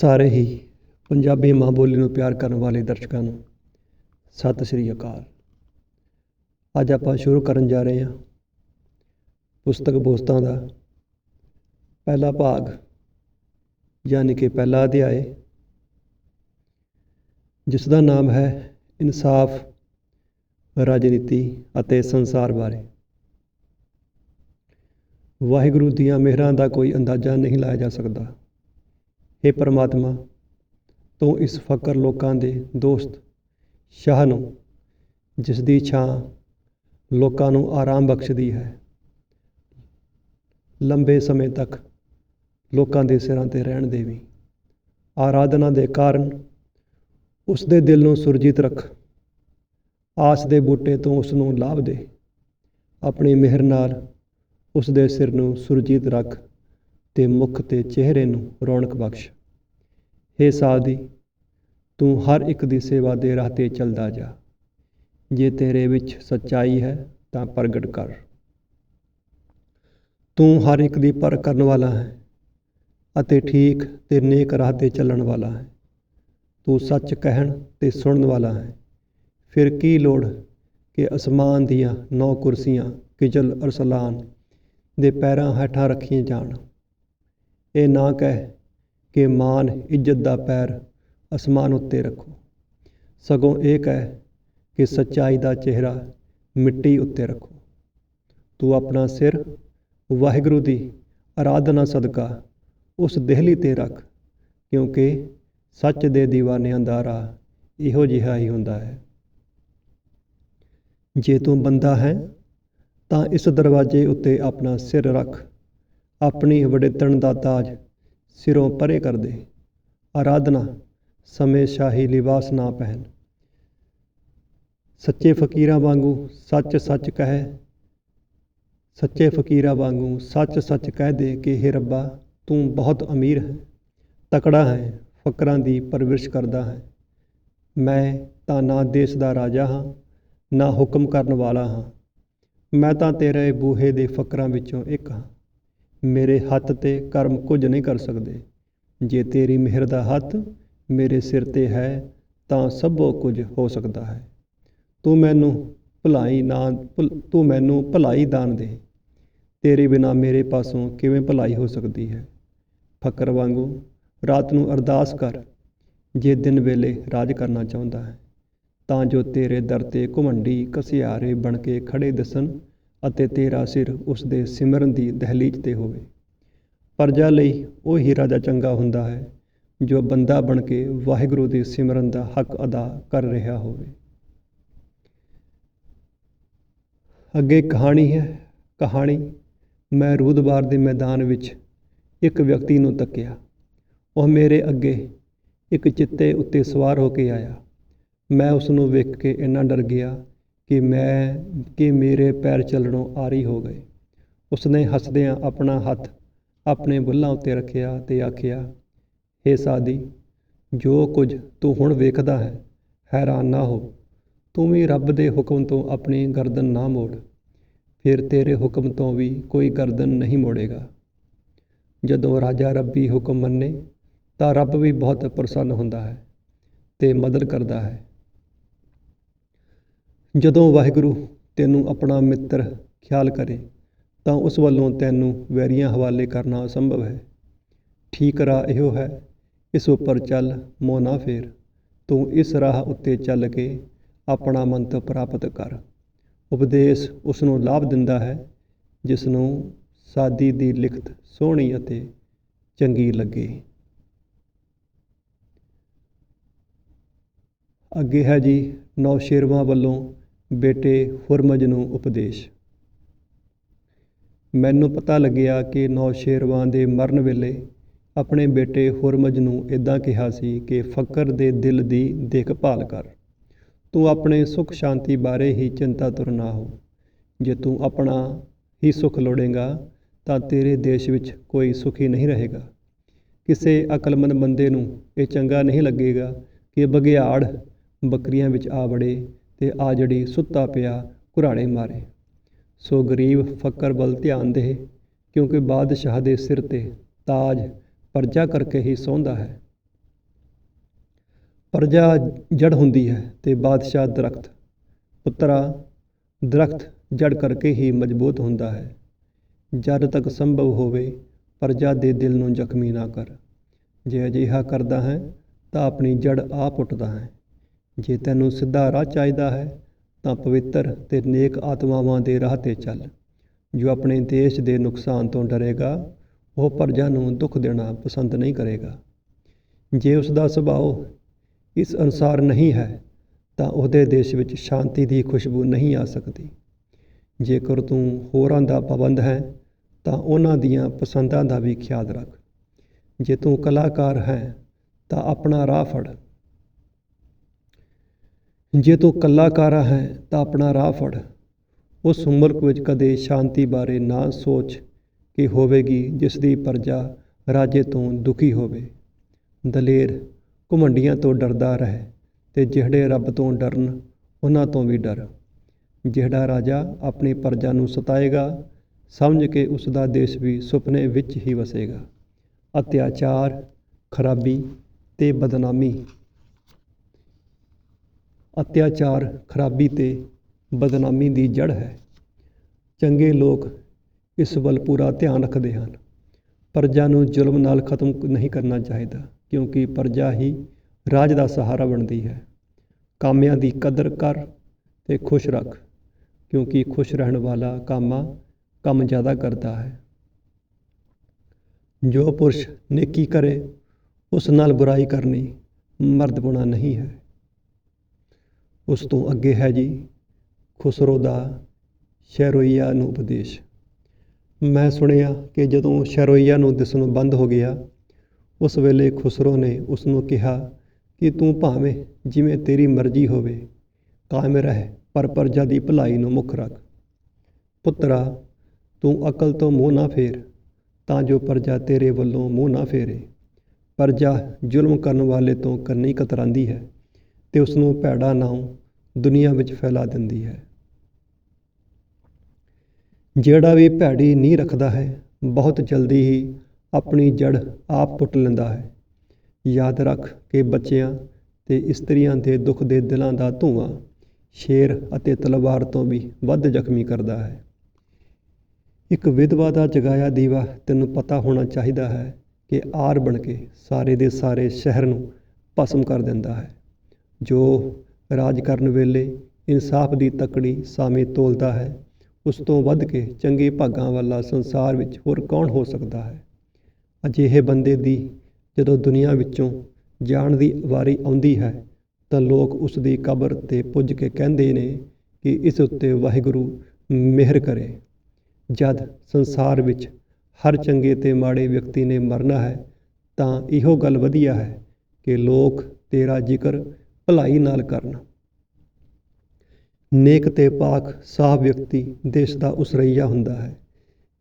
ਸਾਰੇ ਹੀ ਪੰਜਾਬੀ ਮਾਂ ਬੋਲੀ ਨੂੰ ਪਿਆਰ ਕਰਨ ਵਾਲੇ ਦਰਸ਼ਕਾਂ ਨੂੰ ਸਤਿ ਸ੍ਰੀ ਅਕਾਲ। ਅੱਜ ਆਪਾਂ ਸ਼ੁਰੂ ਕਰਨ ਜਾ ਰਹੇ ਹਾਂ ਪੁਸਤਕ ਬੋਸਤਾਂ ਦਾ ਪਹਿਲਾ ਭਾਗ, ਯਾਨੀ ਕਿ ਪਹਿਲਾ ਅਧਿਆਏ ਜਿਸ ਦਾ ਨਾਮ ਹੈ ਇਨਸਾਫ, ਰਾਜਨੀਤੀ ਅਤੇ ਸੰਸਾਰ ਬਾਰੇ। ਵਾਹਿਗੁਰੂ ਦੀਆਂ ਮਿਹਰਾਂ ਦਾ ਕੋਈ ਅੰਦਾਜ਼ਾ ਨਹੀਂ ਲਾਇਆ ਜਾ ਸਕਦਾ। हे ਪਰਮਾਤਮਾ, ਤੂੰ ਇਸ ਫਕਰ ਲੋਕਾਂ ਦੇ ਦੋਸਤ ਸ਼ਾਹ ਨੂੰ, ਜਿਸ ਦੀ ਛਾਂ ਲੋਕਾਂ ਨੂੰ ਆਰਾਮ ਬਖਸ਼ਦੀ ਹੈ, ਲੰਬੇ ਸਮੇਂ ਤੱਕ ਲੋਕਾਂ ਦੇ ਸਿਰਾਂ ਤੇ ਰਹਿਣ ਦੇਵੀਂ। ਆਰਾਧਨਾ ਦੇ ਕਾਰਨ ਉਸ ਦੇ ਦਿਲ ਨੂੰ ਸੁਰਜੀਤ ਰੱਖ, ਆਸ ਦੇ ਬੂਟੇ ਤੋਂ ਉਸ ਨੂੰ ਲਾਭ ਦੇ। ਆਪਣੀ ਮਿਹਰ ਨਾਲ ਉਸ ਦੇ ਸਿਰ ਨੂੰ ਸੁਰਜੀਤ ਰੱਖ। ਤੇ ਮੁਖ ਤੇ ਚਿਹਰੇ ਨੂੰ ਰੌਣਕ ਬਖਸ਼। हे ਸਾਧੀ ਤੂੰ ਹਰ ਇੱਕ ਦੀ ਸੇਵਾ ਦੇ ਰਾਹ ਤੇ ਚੱਲਦਾ ਜਾ। ਜੇ ਤੇਰੇ ਵਿੱਚ ਸੱਚਾਈ ਹੈ, ਤਾਂ ਪ੍ਰਗਟ ਕਰ। ਤੂੰ ਹਰ ਇੱਕ ਦੀ ਪਰ ਕਰਨ ਵਾਲਾ ਹੈ ਅਤੇ ਠੀਕ ਤੇ ਨੇਕ ਰਾਹ ਤੇ ਚੱਲਣ ਵਾਲਾ ਹੈ। ਤੂੰ ਸੱਚ ਕਹਿਣ ਤੇ ਸੁਣਨ ਵਾਲਾ ਹੈ। ਫਿਰ ਕੀ ਲੋੜ ਕਿ ਅਸਮਾਨ ਦੀਆਂ ਨੌ ਕੁਰਸੀਆਂ ਕਿਜਲ ਅਰਸਲਾਨ ਦੇ ਪੈਰਾਂ ਹੇਠਾਂ ਰੱਖੀਆਂ ਜਾਣ? ਇਹ ਨਾ ਕਹਿ ਕਿ ਮਾਨ ਇੱਜ਼ਤ ਦਾ ਪੈਰ ਅਸਮਾਨ ਉੱਤੇ ਰੱਖੋ। ਸਗੋਂ ਇਹ ਕਹਿ ਕਿ ਸੱਚਾਈ ਦਾ ਚਿਹਰਾ ਮਿੱਟੀ ਉੱਤੇ ਰੱਖੋ। ਤੂੰ ਆਪਣਾ ਸਿਰ ਵਾਹਿਗੁਰੂ ਦੀ ਆਰਾਧਨਾ ਸਦਕਾ ਉਸ ਦੇਹਲੀ ਤੇ ਰੱਖ, ਕਿਉਂਕਿ ਸੱਚ ਦੇ دیਵਾਨਿਆਂ ਦਾ ਰਾਹ ਇਹੋ ਜਿਹਾ ਹੀ ਹੁੰਦਾ ਹੈ। ਜੇ ਤੂੰ ਬੰਦਾ ਹੈ, ਤਾਂ ਇਸ ਦਰਵਾਜ਼ੇ ਉੱਤੇ ਆਪਣਾ ਸਿਰ ਰੱਖ। ਆਪਣੀ ਵਡਿੱਤਣ ਦਾ ਤਾਜ ਸਿਰੋਂ ਪਰੇ ਕਰ ਦੇ। ਆਰਾਧਨਾ, ਸਮੇਂ ਸ਼ਾਹੀ ਲਿਬਾਸ ਨਾ ਪਹਿਨ। ਸੱਚੇ ਫਕੀਰਾਂ ਵਾਂਗੂ ਸੱਚ ਸੱਚ ਕਹੇ। ਸੱਚੇ ਫਕੀਰਾਂ ਵਾਂਗੂ ਸੱਚ ਸੱਚ ਕਹਿ ਦੇ ਕਿ हे ਰੱਬਾ, ਤੂੰ ਬਹੁਤ ਅਮੀਰ ਹੈ। ਤਕੜਾ ਹੈ, ਫਕਰਾਂ ਦੀ ਪਰਵਰਿਸ਼ ਕਰਦਾ ਹੈ। ਮੈਂ ਤਾਂ ਨਾ ਦੇਸ਼ ਦਾ ਰਾਜਾ ਹਾਂ, ਨਾ ਹੁਕਮ ਕਰਨ ਵਾਲਾ ਹਾਂ। ਮੈਂ ਤਾਂ ਤੇਰੇ ਬੂਹੇ ਦੇ ਫਕਰਾਂ ਵਿੱਚੋਂ ਇੱਕ ਹਾਂ। ਮੇਰੇ ਹੱਥ ਤੇ ਕਰਮ ਕੁਝ ਨਹੀਂ ਕਰ ਸਕਦੇ। ਜੇ ਤੇਰੀ ਮਿਹਰ ਦਾ ਹੱਥ ਮੇਰੇ ਸਿਰ ਤੇ ਹੈ, ਤਾਂ ਸਭੋ ਕੁਝ ਹੋ ਸਕਦਾ ਹੈ। ਤੂੰ ਮੈਨੂੰ ਭਲਾਈ ਨਾ ਤੂੰ ਮੈਨੂੰ ਭਲਾਈ ਦਾਨ ਦੇ। ਤੇਰੇ ਬਿਨਾ ਮੇਰੇ ਪਾਸੋਂ ਕਿਵੇਂ ਭਲਾਈ ਹੋ ਸਕਦੀ ਹੈ? ਫਕਰ ਵਾਂਗੂ ਰਾਤ ਨੂੰ ਅਰਦਾਸ ਕਰ, ਜੇ ਦਿਨ ਵੇਲੇ ਰਾਜ ਕਰਨਾ ਚਾਹੁੰਦਾ ਹੈ, ਤਾਂ ਜੋ ਤੇਰੇ ਦਰ ਤੇ ਘੁਮੰਡੀ ਕਸਿਆਰੇ ਬਣ ਕੇ ਖੜੇ ਦਿਸਣ ਅਤੇ ਤੇਰਾ ਸਿਰ ਉਸ ਦੇ ਸਿਮਰਨ ਦੀ ਦਹਲੀਜ਼ ਤੇ ਹੋਵੇ। ਪਰਜਾ ਲਈ ਉਹ ਹੀ ਰਾਜਾ ਚੰਗਾ ਹੁੰਦਾ ਹੈ, ਜੋ ਬੰਦਾ ਬਣ ਕੇ ਵਾਹਿਗੁਰੂ ਦੇ ਸਿਮਰਨ ਦਾ ਹੱਕ ਅਦਾ ਕਰ ਰਿਹਾ ਹੋਵੇ। ਅੱਗੇ ਕਹਾਣੀ ਹੈ, ਕਹਾਣੀ, ਮੈਂ ਰੂਦਬਾਰ ਦੇ ਮੈਦਾਨ ਵਿੱਚ ਇੱਕ ਵਿਅਕਤੀ ਨੂੰ ਤੱਕਿਆ। ਉਹ ਮੇਰੇ ਅੱਗੇ ਇੱਕ ਚਿੱਤੇ ਉੱਤੇ ਸਵਾਰ ਹੋ ਕੇ ਆਇਆ। ਮੈਂ ਉਸ ਨੂੰ ਵੇਖ ਕੇ ਇੰਨਾ ਡਰ ਗਿਆ ਕਿ ਮੈਂ, ਕਿ ਮੇਰੇ ਪੈਰ ਚੱਲਣੋਂ ਆਰੀ ਹੋ ਗਏ। ਉਸਨੇ ਹੱਸਦਿਆਂ ਆਪਣਾ ਹੱਥ ਆਪਣੇ ਬੁੱਲਾਂ ਉੱਤੇ ਰੱਖਿਆ ਤੇ ਆਖਿਆ, ਹੇ ਸਾਦੀ, ਜੋ ਕੁਝ ਤੂੰ ਹੁਣ ਵੇਖਦਾ ਹੈ, ਹੈਰਾਨ ਨਾ ਹੋ। ਤੂੰ ਵੀ ਰੱਬ ਦੇ ਹੁਕਮ ਤੋਂ ਆਪਣੀ ਗਰਦਨ ਨਾ ਮੋੜ। ਫਿਰ ਤੇਰੇ ਹੁਕਮ ਤੋਂ ਵੀ ਕੋਈ ਗਰਦਨ ਨਹੀਂ ਮੋੜੇਗਾ। ਜਦੋਂ ਰਾਜਾ ਰੱਬੀ ਹੁਕਮ ਮੰਨੇ, ਤਾਂ ਰੱਬ ਵੀ ਬਹੁਤ ਪ੍ਰਸੰਨ ਹੁੰਦਾ ਹੈ ਤੇ ਮਦਦ ਕਰਦਾ ਹੈ। ਜਦੋਂ ਵਾਹਿਗੁਰੂ ਤੈਨੂੰ ਆਪਣਾ ਮਿੱਤਰ ਖਿਆਲ ਕਰੇ, ਤਾਂ ਉਸ ਵੱਲੋਂ ਤੈਨੂੰ ਵੈਰੀਆਂ ਹਵਾਲੇ ਕਰਨਾ ਅਸੰਭਵ ਹੈ। ਠੀਕ ਰਾਹ ਇਹੋ ਹੈ, ਇਸ ਉੱਪਰ ਚੱਲ ਮੋਹ ਨਾ ਫੇਰ। ਤੂੰ ਇਸ ਰਾਹ ਉੱਤੇ ਚੱਲ ਕੇ ਆਪਣਾ ਮੰਤ ਪ੍ਰਾਪਤ ਕਰ। ਉਪਦੇਸ਼ ਉਸ ਨੂੰ ਲਾਭ ਦਿੰਦਾ ਹੈ ਜਿਸ ਨੂੰ ਸਾਦੀ ਦੀ ਲਿਖਤ ਸੋਹਣੀ ਅਤੇ ਚੰਗੀ ਲੱਗੇ। ਅੱਗੇ ਹੈ ਜੀ ਨੌ ਸ਼ੇਰਵਾਂ ਵੱਲੋਂ ਬੇਟੇ ਹੁਰਮਜ ਨੂੰ ਉਪਦੇਸ਼। ਮੈਨੂੰ ਪਤਾ ਲੱਗਿਆ ਕਿ ਨੌ ਸ਼ੇਰਵਾਂ ਦੇ ਮਰਨ ਵੇਲੇ ਆਪਣੇ ਬੇਟੇ ਹੁਰਮਜ ਨੂੰ ਇੱਦਾਂ ਕਿਹਾ ਸੀ ਕਿ ਫਕਰ ਦੇ ਦਿਲ ਦੀ ਦੇਖਭਾਲ ਕਰ। ਤੂੰ ਆਪਣੇ ਸੁਖ ਸ਼ਾਂਤੀ ਬਾਰੇ ਹੀ ਚਿੰਤਾ ਤੁਰ ਨਾ ਹੋ। ਜੇ ਤੂੰ ਆਪਣਾ ਹੀ ਸੁਖ ਲੋੜੇਗਾ, ਤਾਂ ਤੇਰੇ ਦੇਸ਼ ਵਿੱਚ ਕੋਈ ਸੁਖੀ ਨਹੀਂ ਰਹੇਗਾ। ਕਿਸੇ ਅਕਲਮੰਦ ਬੰਦੇ ਨੂੰ ਇਹ ਚੰਗਾ ਨਹੀਂ ਲੱਗੇਗਾ ਕਿ ਬਗਿਆੜ ਬੱਕਰੀਆਂ ਵਿੱਚ ਆ ਵੜੇ ਤੇ ਆ ਜੜੀ ਸੁੱਤਾ ਪਿਆ ਘੁਰਾੜੇ ਮਾਰੇ। ਸੋ ਗਰੀਬ ਫਕਰ ਵੱਲ ਧਿਆਨ ਦੇ, ਕਿਉਂਕਿ ਬਾਦਸ਼ਾਹ ਦੇ ਸਿਰ ਤੇ ਤਾਜ ਪਰਜਾ ਕਰਕੇ ਹੀ ਸੌਂਦਾ ਹੈ। ਪਰਜਾ ਜੜ ਹੁੰਦੀ ਹੈ ਤੇ ਬਾਦਸ਼ਾਹ ਦਰਖਤ, ਪੁੱਤਰਾ, ਦਰਖਤ ਜੜ ਕਰਕੇ ਹੀ ਮਜ਼ਬੂਤ ਹੁੰਦਾ ਹੈ। ਜਦ ਤੱਕ ਸੰਭਵ ਹੋਵੇ, ਪਰਜਾ ਦੇ ਦਿਲ ਨੂੰ ਜ਼ਖਮੀ ਨਾ ਕਰ। ਜੇ ਅਜਿਹਾ ਕਰਦਾ ਹੈ, ਤਾਂ ਆਪਣੀ ਜੜ ਆਪ ਪੁੱਟਦਾ ਹੈ। ਜੇ ਤੈਨੂੰ ਸਿੱਧਾ ਰਾਹ ਚਾਹੀਦਾ ਹੈ, ਤਾਂ ਪਵਿੱਤਰ ਤੇ ਨੇਕ ਆਤਮਾਵਾਂ ਦੇ ਰਾਹ ਤੇ ਚੱਲ। ਜੋ ਆਪਣੇ ਦੇਸ਼ ਦੇ ਨੁਕਸਾਨ ਤੋਂ ਡਰੇਗਾ, ਉਹ ਪ੍ਰਜਾ ਨੂੰ ਦੁੱਖ ਦੇਣਾ ਪਸੰਦ ਨਹੀਂ ਕਰੇਗਾ। ਜੇ ਉਸ ਦਾ ਸੁਭਾਅ ਇਸ ਅਨੁਸਾਰ ਨਹੀਂ ਹੈ, ਤਾਂ ਉਹਦੇ ਦੇਸ਼ ਵਿੱਚ ਸ਼ਾਂਤੀ ਦੀ ਖੁਸ਼ਬੂ ਨਹੀਂ ਆ ਸਕਦੀ। ਜੇਕਰ ਤੂੰ ਹੋਰਾਂ ਦਾ ਪਾਬੰਦ ਹੈ, ਤਾਂ ਉਹਨਾਂ ਦੀਆਂ ਪਸੰਦਾਂ ਦਾ ਵੀ ਖਿਆਲ ਰੱਖ। ਜੇ ਤੂੰ ਕਲਾਕਾਰ ਹੈ, ਤਾਂ ਆਪਣਾ ਰਾਹ ਫੜ। ਜੇ ਤੂੰ ਕਲਾਕਾਰਾ ਹੈ ਤਾਂ ਆਪਣਾ ਰਾਹ ਫੜ। ਉਸ ਮੁਲਕ ਵਿੱਚ ਕਦੇ ਸ਼ਾਂਤੀ ਬਾਰੇ ਨਾ ਸੋਚ ਕਿ ਹੋਵੇਗੀ ਜਿਸ ਦੀ ਪਰਜਾ ਰਾਜੇ ਤੋਂ ਦੁਖੀ ਹੋਵੇ। ਦਲੇਰ ਘੁਮੰਡੀਆਂ ਤੋਂ ਡਰਦਾ ਰਹੇ ਤੇ ਜਿਹੜੇ ਰੱਬ ਤੋਂ ਡਰਨ, ਉਹਨਾਂ ਤੋਂ ਵੀ ਡਰ। ਜਿਹੜਾ ਰਾਜਾ ਆਪਣੀ ਪ੍ਰਜਾ ਨੂੰ ਸਤਾਏਗਾ, ਸਮਝ ਕੇ ਉਸ ਦਾ ਦੇਸ਼ ਵੀ ਸੁਪਨੇ ਵਿੱਚ ਹੀ ਵਸੇਗਾ। ਅਤਿਆਚਾਰ, ਖਰਾਬੀ ਤੇ ਬਦਨਾਮੀ ਅਤਿਆਚਾਰ, ਖਰਾਬੀ ਅਤੇ ਬਦਨਾਮੀ ਦੀ ਜੜ੍ਹ ਹੈ। ਚੰਗੇ ਲੋਕ ਇਸ ਵੱਲ ਪੂਰਾ ਧਿਆਨ ਰੱਖਦੇ ਹਨ। ਪਰਜਾ ਨੂੰ ਜ਼ੁਲਮ ਨਾਲ ਖਤਮ ਨਹੀਂ ਕਰਨਾ ਚਾਹੀਦਾ, ਕਿਉਂਕਿ ਪਰਜਾ ਹੀ ਰਾਜ ਦਾ ਸਹਾਰਾ ਬਣਦੀ ਹੈ। ਕਾਮਿਆਂ ਦੀ ਕਦਰ ਕਰ ਤੇ ਖੁਸ਼ ਰੱਖ, ਕਿਉਂਕਿ ਖੁਸ਼ ਰਹਿਣ ਵਾਲਾ ਕਾਮਾ ਕੰਮ ਜ਼ਿਆਦਾ ਕਰਦਾ ਹੈ। ਜੋ ਪੁਰਸ਼ ਨੇਕੀ ਕਰੇ, ਉਸ ਨਾਲ ਬੁਰਾਈ ਕਰਨੀ ਮਰਦਪੁਣਾ ਨਹੀਂ ਹੈ। ਉਸ ਤੋਂ ਅੱਗੇ ਹੈ ਜੀ ਖੁਸਰੋ ਦਾ ਸ਼ਹਿਰੋਈਆ ਨੂੰ ਉਪਦੇਸ਼। ਮੈਂ ਸੁਣਿਆ ਕਿ ਜਦੋਂ ਸ਼ਹਿਰੋਈਆ ਨੂੰ ਦਿਸਣੋਂ ਬੰਦ ਹੋ ਗਿਆ, ਉਸ ਵੇਲੇ ਖੁਸਰੋ ਨੇ ਉਸ ਨੂੰ ਕਿਹਾ ਕਿ ਤੂੰ ਭਾਵੇਂ ਜਿਵੇਂ ਤੇਰੀ ਮਰਜ਼ੀ ਹੋਵੇ, ਕਾਇਮ ਰਹਿ, ਪਰ ਪ੍ਰਜਾ ਦੀ ਭਲਾਈ ਨੂੰ ਮੁੱਖ ਰੱਖ। ਪੁੱਤਰਾ, ਤੂੰ ਅਕਲ ਤੋਂ ਮੂੰਹ ਨਾ ਫੇਰ, ਤਾਂ ਜੋ ਪਰਜਾ ਤੇਰੇ ਵੱਲੋਂ ਮੂੰਹ ਨਾ ਫੇਰੇ। ਪਰਜਾ ਜ਼ੁਲਮ ਕਰਨ ਵਾਲੇ ਤੋਂ ਕਰਨੀ ਕਤਰਾਂਦੀ ਹੈ। ਅਤੇ ਉਸ ਨੂੰ ਭੈੜਾ ਨਾਮ ਦੁਨੀਆ ਵਿੱਚ ਫੈਲਾ ਦਿੰਦੀ ਹੈ। ਜਿਹੜਾ ਵੀ ਭੈੜੀ ਨੀਂਹ ਰੱਖਦਾ ਹੈ, ਬਹੁਤ ਜਲਦੀ ਹੀ ਆਪਣੀ ਜੜ ਆਪ ਪੁੱਟ ਲੈਂਦਾ ਹੈ। ਯਾਦ ਰੱਖ ਕਿ ਬੱਚਿਆਂ ਤੇ ਇਸਤਰੀਆਂ ਦੇ ਦੁੱਖ ਦੇ ਦਿਲਾਂ ਦਾ ਧੂਆਂ ਸ਼ੇਰ ਅਤੇ ਤਲਵਾਰ ਤੋਂ ਵੀ ਵੱਧ ਜ਼ਖਮੀ ਕਰਦਾ ਹੈ। ਇੱਕ ਵਿਧਵਾ ਦਾ ਜਗਾਇਆ ਦੀਵਾ ਤੈਨੂੰ ਪਤਾ ਹੋਣਾ ਚਾਹੀਦਾ ਹੈ ਕਿ ਆਰ ਬਣ ਕੇ ਸਾਰੇ ਦੇ ਸਾਰੇ ਸ਼ਹਿਰ ਨੂੰ ਭਸਮ ਕਰ ਦਿੰਦਾ ਹੈ। ਜੋ ਰਾਜ ਕਰਨ ਵੇਲੇ ਇਨਸਾਫ ਦੀ ਤਕੜੀ ਸਾਮੇ ਤੋਲਦਾ ਹੈ, ਉਸ ਤੋਂ ਵੱਧ ਕੇ ਚੰਗੇ ਭਾਗਾਂ ਵਾਲਾ ਸੰਸਾਰ ਵਿੱਚ ਹੋਰ ਕੌਣ ਹੋ ਸਕਦਾ ਹੈ? ਅਜਿਹੇ ਬੰਦੇ ਦੀ ਜਦੋਂ ਦੁਨੀਆ ਵਿੱਚੋਂ ਜਾਣ ਦੀ ਵਾਰੀ ਆਉਂਦੀ ਹੈ, ਤਾਂ ਲੋਕ ਉਸ ਦੀ ਕਬਰ ਤੇ ਪੁੱਜ ਕੇ ਕਹਿੰਦੇ ਨੇ ਕਿ ਇਸ ਉੱਤੇ ਵਾਹਿਗੁਰੂ ਮਿਹਰ ਕਰੇ। ਜਦ ਸੰਸਾਰ ਵਿੱਚ ਹਰ ਚੰਗੇ ਤੇ ਮਾੜੇ ਵਿਅਕਤੀ ਨੇ ਮਰਨਾ ਹੈ, ਤਾਂ ਇਹੋ ਗੱਲ ਵਧੀਆ ਹੈ ਕਿ ਲੋਕ ਤੇਰਾ ਜ਼ਿਕਰ ਭਲਾਈ ਨਾਲ ਕਰਨ। ਨੇਕ ਤੇ ਪਾਕ ਸਾਫ਼ ਵਿਅਕਤੀ ਦੇਸ਼ ਦਾ ਉਸਰਈਆ ਹੁੰਦਾ ਹੈ।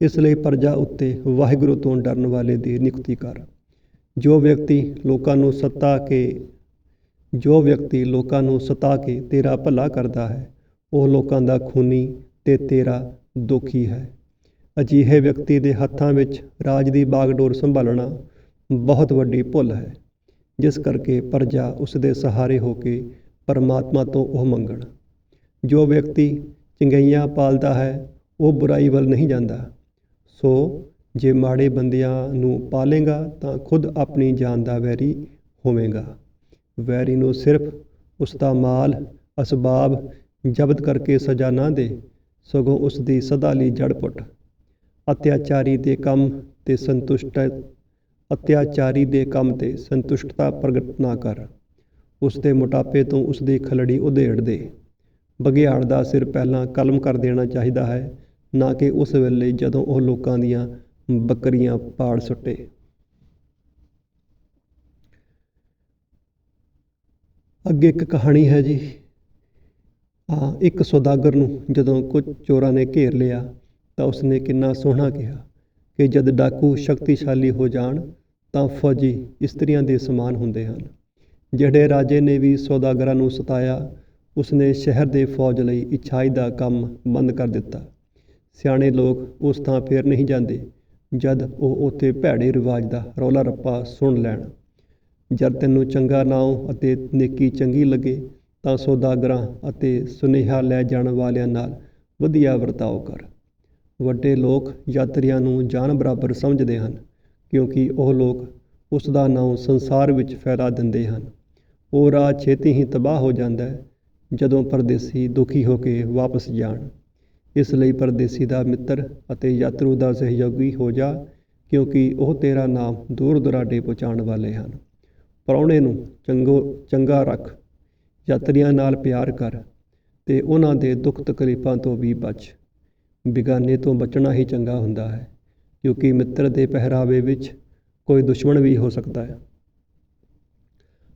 ਇਸ ਲਈ ਪ੍ਰਜਾ ਉੱਤੇ ਵਾਹਿਗੁਰੂ ਤੋਂ ਡਰਨ ਵਾਲੇ ਦੀ ਨਿਯੁਕਤੀ ਕਰ। ਜੋ ਵਿਅਕਤੀ ਲੋਕਾਂ ਨੂੰ ਸਤਾ ਕੇ, ਜੋ ਵਿਅਕਤੀ ਲੋਕਾਂ ਨੂੰ ਸਤਾ ਕੇ ਤੇਰਾ ਭਲਾ ਕਰਦਾ ਹੈ, ਉਹ ਲੋਕਾਂ ਦਾ ਖੂਨੀ ਤੇ ਤੇਰਾ ਦੁਖੀ ਹੈ। ਅਜਿਹੇ ਵਿਅਕਤੀ ਦੇ ਹੱਥਾਂ ਵਿੱਚ ਰਾਜ ਦੀ ਬਾਗਡੋਰ ਸੰਭਾਲਣਾ ਬਹੁਤ ਵੱਡੀ ਭੁੱਲ ਹੈ। ਜਿਸ ਕਰਕੇ ਪਰਜਾ ਉਸ ਦੇ ਸਹਾਰੇ ਹੋ ਕੇ ਪਰਮਾਤਮਾ ਤੋਂ ਉਹ ਮੰਗਣ। ਜੋ ਵਿਅਕਤੀ ਚੰਗਈਆਂ ਪਾਲਦਾ ਹੈ, ਉਹ ਬੁਰਾਈ ਵੱਲ ਨਹੀਂ ਜਾਂਦਾ। ਸੋ ਜੇ ਮਾੜੇ ਬੰਦਿਆਂ ਨੂੰ ਪਾਲੇਗਾ, ਤਾਂ ਖੁਦ ਆਪਣੀ ਜਾਨ ਦਾ ਵੈਰੀ ਹੋਵੇਗਾ। ਵੈਰੀ ਨੂੰ ਸਿਰਫ ਉਸ ਦਾ ਮਾਲ, ਅਸਬਾਬ ਜ਼ਬਤ ਕਰਕੇ ਸਜ਼ਾ ਨਾ ਦੇ, ਸਗੋਂ ਉਸ ਦੀ ਸਦਾ ਲਈ ਜੜ ਪੁੱਟ। ਅਤਿਆਚਾਰੀ ਦੇ ਕੰਮ ਤੇ ਸੰਤੁਸ਼ਟ ਅਤਿਆਚਾਰੀ ਦੇ ਕੰਮ ਤੇ ਸੰਤੁਸ਼ਟਤਾ ਪ੍ਰਗਟ ਨਾ ਕਰ। ਉਸ ਦੇ ਮੋਟਾਪੇ ਤੋਂ ਉਸ ਦੀ ਖਲੜੀ ਉਧੇੜ ਦੇ। ਬਘਿਆੜ ਦਾ ਸਿਰ ਪਹਿਲਾਂ ਕਲਮ ਕਰ ਦੇਣਾ ਚਾਹੀਦਾ ਹੈ, ਨਾ ਕਿ ਉਸ ਵੇਲੇ ਜਦੋਂ ਉਹ ਲੋਕਾਂ ਦੀਆਂ ਬੱਕਰੀਆਂ ਪਾੜ ਸੁੱਟੇ। ਅੱਗੇ ਇੱਕ ਕਹਾਣੀ ਹੈ ਜੀ। ਆ ਇੱਕ ਸੌਦਾਗਰ ਨੂੰ ਜਦੋਂ ਕੁਝ ਚੋਰਾਂ ਨੇ ਘੇਰ ਲਿਆ, ਤਾਂ ਉਸਨੇ ਕਿੰਨਾ ਸੋਹਣਾ ਕਿਹਾ। ਕਿ ਜਦ ਡਾਕੂ ਸ਼ਕਤੀਸ਼ਾਲੀ ਹੋ ਜਾਣ, ਤਾਂ ਫੌਜੀ ਇਸਤਰੀਆਂ ਦੇ ਸਮਾਨ ਹੁੰਦੇ ਹਨ। ਜਿਹੜੇ ਰਾਜੇ ਨੇ ਵੀ ਸੌਦਾਗਰਾਂ ਨੂੰ ਸਤਾਇਆ, ਉਸਨੇ ਸ਼ਹਿਰ ਦੇ ਫੌਜ ਲਈ ਇੱਛਾਈ ਦਾ ਕੰਮ ਬੰਦ ਕਰ ਦਿੱਤਾ। ਸਿਆਣੇ ਲੋਕ ਉਸ ਥਾਂ ਫੇਰ ਨਹੀਂ ਜਾਂਦੇ, ਜਦ ਉਹ ਉੱਥੇ ਭੈੜੇ ਰਿਵਾਜ ਦਾ ਰੌਲਾ ਰੱਪਾ ਸੁਣ ਲੈਣ। ਜਦ ਤੈਨੂੰ ਚੰਗਾ ਨਾਉ ਅਤੇ ਨੇਕੀ ਚੰਗੀ ਲੱਗੇ, ਤਾਂ ਸੌਦਾਗਰਾਂ ਅਤੇ ਸੁਨੇਹਾ ਲੈ ਜਾਣ ਵਾਲਿਆਂ ਨਾਲ ਵਧੀਆ ਵਰਤਾਓ ਕਰ। ਵੱਡੇ ਲੋਕ ਯਾਤਰੀਆਂ ਨੂੰ ਜਾਨ ਬਰਾਬਰ ਸਮਝਦੇ ਹਨ, ਕਿਉਂਕਿ ਉਹ ਲੋਕ ਉਸ ਦਾ ਨਾਮ ਸੰਸਾਰ ਵਿੱਚ ਫੈਲਾ ਦਿੰਦੇ ਹਨ। ਉਹ ਰਾਹ ਛੇਤੀ ਹੀ ਤਬਾਹ ਹੋ ਜਾਂਦਾ ਹੈ, ਜਦੋਂ ਪਰਦੇਸੀ ਦੁਖੀ ਹੋ ਕੇ ਵਾਪਸ ਜਾਣ। ਇਸ ਲਈ ਪਰਦੇਸੀ ਦਾ ਮਿੱਤਰ ਅਤੇ ਯਾਤਰੂ ਦਾ ਸਹਿਯੋਗੀ ਹੋ ਜਾ, ਕਿਉਂਕਿ ਉਹ ਤੇਰਾ ਨਾਮ ਦੂਰ ਦੁਰਾਡੇ ਪਹੁੰਚਾਉਣ ਵਾਲੇ ਹਨ। ਪ੍ਰਾਹੁਣੇ ਨੂੰ ਚੰਗੋ, ਚੰਗਾ ਰੱਖ, ਯਾਤਰੀਆਂ ਨਾਲ ਪਿਆਰ ਕਰ ਤੇ ਉਹਨਾਂ ਦੇ ਦੁੱਖ ਤਕਲੀਫਾਂ ਤੋਂ ਵੀ ਬਚ। ਬਿਗਾਨੇ ਤੋਂ ਬਚਣਾ ਹੀ ਚੰਗਾ ਹੁੰਦਾ ਹੈ, ਕਿਉਂਕਿ ਮਿੱਤਰ ਦੇ ਪਹਿਰਾਵੇ ਵਿੱਚ ਕੋਈ ਦੁਸ਼ਮਣ ਵੀ ਹੋ ਸਕਦਾ ਹੈ।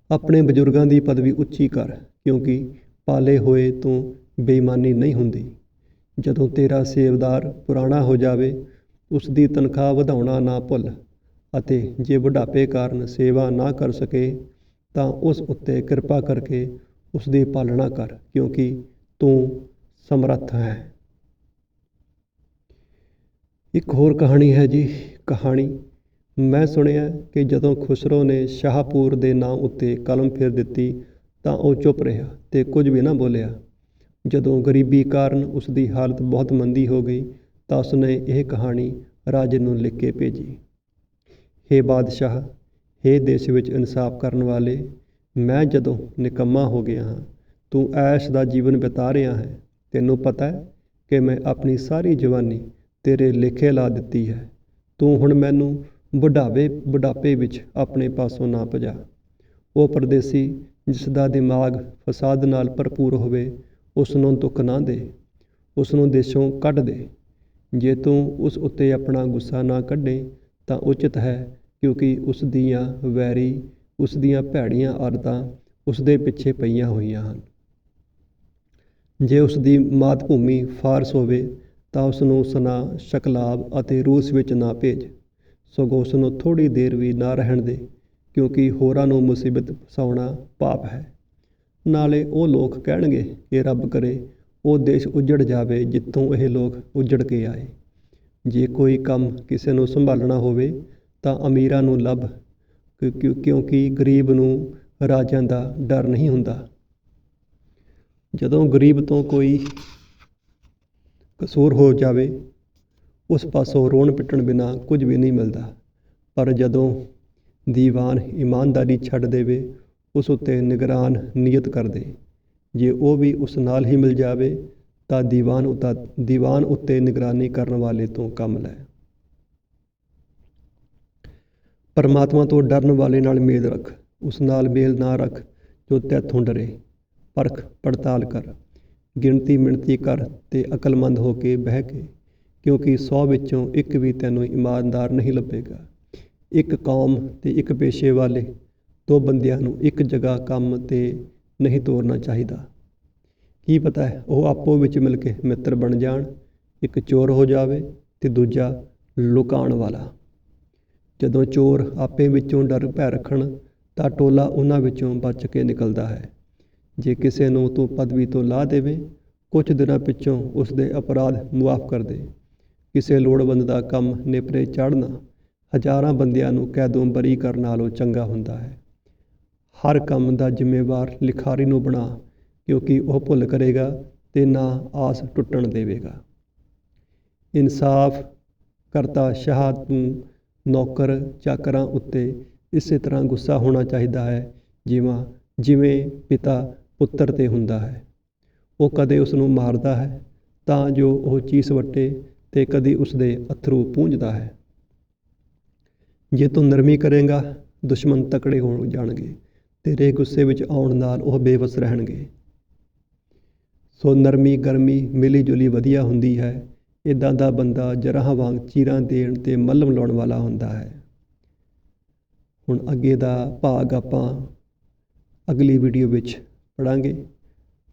ਆਪਣੇ ਬਜ਼ੁਰਗਾਂ ਦੀ ਪਦਵੀ ਉੱਚੀ ਕਰ, ਕਿਉਂਕਿ ਪਾਲੇ ਹੋਏ ਤੋਂ ਬੇਈਮਾਨੀ ਨਹੀਂ ਹੁੰਦੀ। ਜਦੋਂ ਤੇਰਾ ਸੇਵਦਾਰ ਪੁਰਾਣਾ ਹੋ ਜਾਵੇ ਉਸ ਦੀ ਤਨਖਾਹ ਵਧਾਉਣਾ ਨਾ ਭੁੱਲ ਅਤੇ ਜੇ ਬੁਢਾਪੇ ਕਾਰਨ ਸੇਵਾ ਨਾ ਕਰ ਸਕੇ, ਤਾਂ ਉਸ ਉੱਤੇ ਕਿਰਪਾ ਕਰਕੇ ਉਸ ਦੀ ਪਾਲਣਾ ਕਰ, ਕਿਉਂਕਿ ਤੂੰ ਸਮਰੱਥ ਹੈ। ਇੱਕ ਹੋਰ ਕਹਾਣੀ ਹੈ ਜੀ, ਕਹਾਣੀ। ਮੈਂ ਸੁਣਿਆ ਕਿ ਜਦੋਂ ਖੁਸਰੋ ਨੇ ਸ਼ਾਹਪੁਰ ਦੇ ਨਾਂ ਉੱਤੇ ਕਲਮ ਫੇਰ ਦਿੱਤੀ, ਤਾਂ ਉਹ ਚੁੱਪ ਰਿਹਾ ਅਤੇ ਕੁਝ ਵੀ ਨਾ ਬੋਲਿਆ। ਜਦੋਂ ਗਰੀਬੀ ਕਾਰਨ ਉਸ ਦੀ ਹਾਲਤ ਬਹੁਤ ਮੰਦੀ ਹੋ ਗਈ, ਤਾਂ ਉਸਨੇ ਇਹ ਕਹਾਣੀ ਰਾਜੇ ਨੂੰ ਲਿਖ ਕੇ ਭੇਜੀ। ਹੇ ਬਾਦਸ਼ਾਹ, ਹੇ ਦੇਸ਼ ਵਿੱਚ ਇਨਸਾਫ ਕਰਨ ਵਾਲੇ, ਮੈਂ ਜਦੋਂ ਨਿਕੰਮਾ ਹੋ ਗਿਆ ਹਾਂ, ਤੂੰ ਐਸ਼ ਦਾ ਜੀਵਨ ਬਿਤਾ ਰਿਹਾ ਹੈ। ਤੈਨੂੰ ਪਤਾ ਹੈ ਕਿ ਮੈਂ ਆਪਣੀ ਸਾਰੀ ਜਵਾਨੀ ਤੇਰੇ ਲੇਖੇ ਲਾ ਦਿੱਤੀ ਹੈ। ਤੂੰ ਹੁਣ ਮੈਨੂੰ ਬੁਢਾਵੇ, ਬੁਢਾਪੇ ਵਿੱਚ ਆਪਣੇ ਪਾਸੋਂ ਨਾ ਭਜਾ। ਉਹ ਪਰਦੇਸੀ ਜਿਸ ਦਾ ਦਿਮਾਗ ਫਸਾਦ ਨਾਲ ਭਰਪੂਰ ਹੋਵੇ ਉਸ ਨੂੰ ਦੁੱਖ ਨਾ ਦੇ। ਉਸ ਨੂੰ ਦੇਸ਼ੋਂ ਕੱਢ ਦੇ। ਜੇ ਤੂੰ ਉਸ ਉੱਤੇ ਆਪਣਾ ਗੁੱਸਾ ਨਾ ਕੱਢੇ, ਤਾਂ ਉਚਿਤ ਹੈ ਕਿਉਂਕਿ ਉਸ ਦੀਆਂ ਵੈਰੀ ਉਸ ਦੀਆਂ ਭੈੜੀਆਂ ਆਦਤਾਂ ਉਸ ਦੇ ਪਿੱਛੇ ਪਈਆਂ ਹੋਈਆਂ ਹਨ। ਜੇ ਉਸ ਦੀ ਮਾਤ ਭੂਮੀ ਫਾਰਸ ਹੋਵੇ ਤਾਂ ਉਸ ਨੂੰ ਸਨਾ ਸ਼ਕਲਾਬ ਅਤੇ ਰੂਸ ਵਿੱਚ ਨਾ ਭੇਜ। ਸਗੋਂ ਉਸ ਨੂੰ ਥੋੜ੍ਹੀ ਦੇਰ ਵੀ ਨਾ ਰਹਿਣ ਦੇ, ਕਿਉਂਕਿ ਹੋਰਾਂ ਨੂੰ ਮੁਸੀਬਤ ਫਸਾਉਣਾ ਪਾਪ ਹੈ। ਨਾਲੇ ਉਹ ਲੋਕ ਕਹਿਣਗੇ ਕਿ ਰੱਬ ਕਰੇ, ਉਹ ਦੇਸ਼ ਉਜੜ ਜਾਵੇ ਜਿੱਥੋਂ ਇਹ ਲੋਕ ਉਜੜ ਕੇ ਆਏ। ਜੇ ਕੋਈ ਕੰਮ ਕਿਸੇ ਨੂੰ ਸੰਭਾਲਣਾ ਹੋਵੇ, ਤਾਂ ਅਮੀਰਾਂ ਨੂੰ ਲੱਭ ਕਿਉਂਕਿ ਗਰੀਬ ਨੂੰ ਰਾਜਾਂ ਦਾ ਡਰ ਨਹੀਂ ਹੁੰਦਾ। ਜਦੋਂ ਗਰੀਬ ਤੋਂ ਕੋਈ ਕਸੂਰ ਹੋ ਜਾਵੇ, ਉਸ ਪਾਸੋਂ ਰੋਣ ਪਿੱਟਣ ਬਿਨਾ ਕੁਝ ਵੀ ਨਹੀਂ ਮਿਲਦਾ। ਪਰ ਜਦੋਂ ਦੀਵਾਨ ਇਮਾਨਦਾਰੀ ਛੱਡ ਦੇਵੇ, ਉਸ ਉੱਤੇ ਨਿਗਰਾਨ ਨਿਯਤ ਕਰ ਦੇ। ਜੇ ਉਹ ਵੀ ਉਸ ਨਾਲ ਹੀ ਮਿਲ ਜਾਵੇ, ਤਾਂ ਦੀਵਾਨ ਉਤਾ, ਦੀਵਾਨ ਉੱਤੇ ਨਿਗਰਾਨੀ ਕਰਨ ਵਾਲੇ ਤੋਂ ਕੰਮ ਲੈ। ਪਰਮਾਤਮਾ ਤੋਂ ਡਰਨ ਵਾਲੇ ਨਾਲ ਮੇਲ ਰੱਖ, ਉਸ ਨਾਲ ਮੇਲ ਨਾ ਰੱਖ, ਜੋ ਤੈਥੋਂ ਡਰੇ। ਪਰਖ ਪੜਤਾਲ ਕਰ। ਗਿਣਤੀ ਮਿਣਤੀ ਕਰ ਅਤੇ ਅਕਲਮੰਦ ਹੋ ਕੇ ਬਹਿ ਕੇ, ਕਿਉਂਕਿ ਸੌ ਵਿੱਚੋਂ ਇੱਕ ਵੀ ਤੈਨੂੰ ਇਮਾਨਦਾਰ ਨਹੀਂ ਲੱਭੇਗਾ। ਇੱਕ ਕੌਮ ਅਤੇ ਇੱਕ ਪੇਸ਼ੇ ਵਾਲੇ, ਦੋ ਬੰਦਿਆਂ ਨੂੰ ਇੱਕ ਜਗ੍ਹਾ ਕੰਮ ਤੇ ਨਹੀਂ ਤੋਰਨਾ ਚਾਹੀਦਾ। ਕੀ ਪਤਾ ਹੈ ਉਹ ਆਪੋ ਵਿੱਚ ਮਿਲ ਕੇ ਮਿੱਤਰ ਬਣ ਜਾਣ, ਇੱਕ ਚੋਰ ਹੋ ਜਾਵੇ ਅਤੇ ਦੂਜਾ ਲੁਕਾਉਣ ਵਾਲਾ। ਜਦੋਂ ਚੋਰ ਆਪੇ ਵਿੱਚੋਂ ਡਰ ਭੈ ਰੱਖਣ, ਤਾਂ ਟੋਲਾ ਉਹਨਾਂ ਵਿੱਚੋਂ ਬਚ ਕੇ ਨਿਕਲਦਾ ਹੈ। ਜੇ ਕਿਸੇ ਨੂੰ ਤੂੰ ਪਦਵੀ ਤੋਂ ਲਾ ਦੇਵੇਂ ਕੁਝ ਦਿਨਾਂ ਪਿੱਛੋਂ ਉਸ ਦੇ ਅਪਰਾਧ ਮੁਆਫ ਕਰ ਦੇ। ਕਿਸੇ ਲੋੜਵੰਦ ਦਾ ਕੰਮ ਨੇਪਰੇ ਚੜ੍ਹਨਾ ਹਜ਼ਾਰਾਂ ਬੰਦਿਆਂ ਨੂੰ ਕੈਦੋਂ ਬਰੀ ਕਰਨ ਨਾਲੋਂ ਚੰਗਾ ਹੁੰਦਾ ਹੈ। ਹਰ ਕੰਮ ਦਾ ਜ਼ਿੰਮੇਵਾਰ ਲਿਖਾਰੀ ਨੂੰ ਬਣਾ, ਕਿਉਂਕਿ ਉਹ ਭੁੱਲ ਕਰੇਗਾ ਤੇ ਨਾ ਆਸ ਟੁੱਟਣ ਦੇਵੇਗਾ। ਇਨਸਾਫ ਕਰਤਾ ਸ਼ਾਹ ਨੂੰ ਨੌਕਰ ਚਾਕਰਾਂ ਉੱਤੇ ਇਸੇ ਤਰ੍ਹਾਂ ਗੁੱਸਾ ਹੋਣਾ ਚਾਹੀਦਾ ਹੈ, ਜਿਵੇਂ ਜਿਵੇਂ ਪਿਤਾ ਪੁੱਤਰ ਤੇ ਹੁੰਦਾ ਹੈ। ਉਹ ਕਦੇ ਉਸ ਨੂੰ ਮਾਰਦਾ ਹੈ ਤਾਂ ਜੋ ਉਹ ਚੀਸ ਵੱਟੇ ਤੇ ਕਦੀ ਉਸ ਦੇ ਅਥਰੂ ਪੂੰਝਦਾ ਹੈ। ਜੇ ਤੂੰ ਨਰਮੀ ਕਰੇਗਾ, ਦੁਸ਼ਮਣ ਤਕੜੇ ਹੋ ਜਾਣਗੇ, ਤੇਰੇ ਗੁੱਸੇ ਵਿੱਚ ਆਉਣ ਨਾਲ ਉਹ ਬੇਵਸ ਰਹਿਣਗੇ। ਸੋ ਨਰਮੀ, ਗਰਮੀ ਮਿਲੀ ਜੁਲੀ ਵਧੀਆ ਹੁੰਦੀ ਹੈ। ਇਦਾਂ ਦਾ ਬੰਦਾ ਜਰਾਹ ਵਾਂਗ ਚੀਰਾਂ ਦੇਣ ਤੇ ਮੱਲਮ ਲਾਉਣ ਵਾਲਾ ਹੁੰਦਾ ਹੈ। ਹੁਣ ਅੱਗੇ ਦਾ ਭਾਗ ਆਪਾਂ ਅਗਲੀ ਵੀਡੀਓ ਵਿੱਚ ਪੜਾਂਗੇ।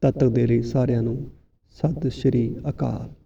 ਤਦ ਤੱਕ ਦੇ ਲਈ ਸਾਰਿਆਂ ਨੂੰ ਸਤਿ ਸ਼੍ਰੀ ਅਕਾਲ।